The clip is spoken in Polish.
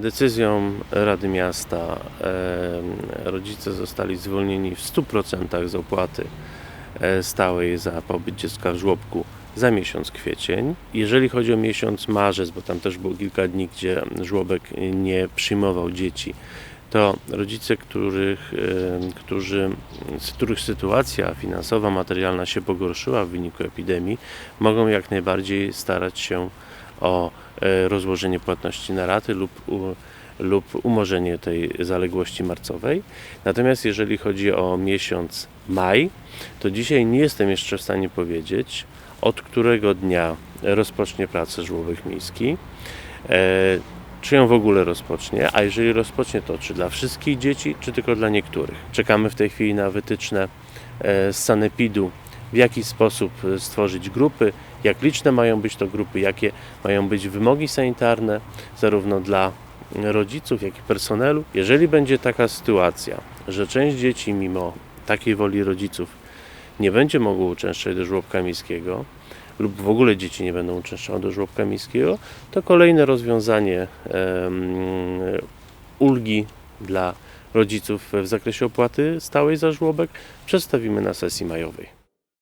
Decyzją Rady Miasta rodzice zostali zwolnieni w 100% z opłaty e, stałej za pobyt dziecka w żłobku za miesiąc kwiecień. Jeżeli chodzi o miesiąc marzec, bo tam też było kilka dni, gdzie żłobek nie przyjmował dzieci, to rodzice, których, którzy, z których sytuacja finansowa, materialna się pogorszyła w wyniku epidemii, mogą jak najbardziej starać się o rozłożenie płatności na raty lub, lub umorzenie tej zaległości marcowej. Natomiast jeżeli chodzi o miesiąc maj, to dzisiaj nie jestem jeszcze w stanie powiedzieć, od którego dnia rozpocznie pracę żłobek miejski. E, czy ją w ogóle rozpocznie, a jeżeli rozpocznie to czy dla wszystkich dzieci, czy tylko dla niektórych. Czekamy w tej chwili na wytyczne e, z Sanepidu, w jaki sposób e, stworzyć grupy, jak liczne mają być to grupy, jakie mają być wymogi sanitarne, zarówno dla rodziców, jak i personelu. Jeżeli będzie taka sytuacja, że część dzieci mimo takiej woli rodziców nie będzie mogło uczęszczać do żłobka miejskiego, lub w ogóle dzieci nie będą uczęszczały do żłobka miejskiego, to kolejne rozwiązanie em, ulgi dla rodziców w zakresie opłaty stałej za żłobek przedstawimy na sesji majowej.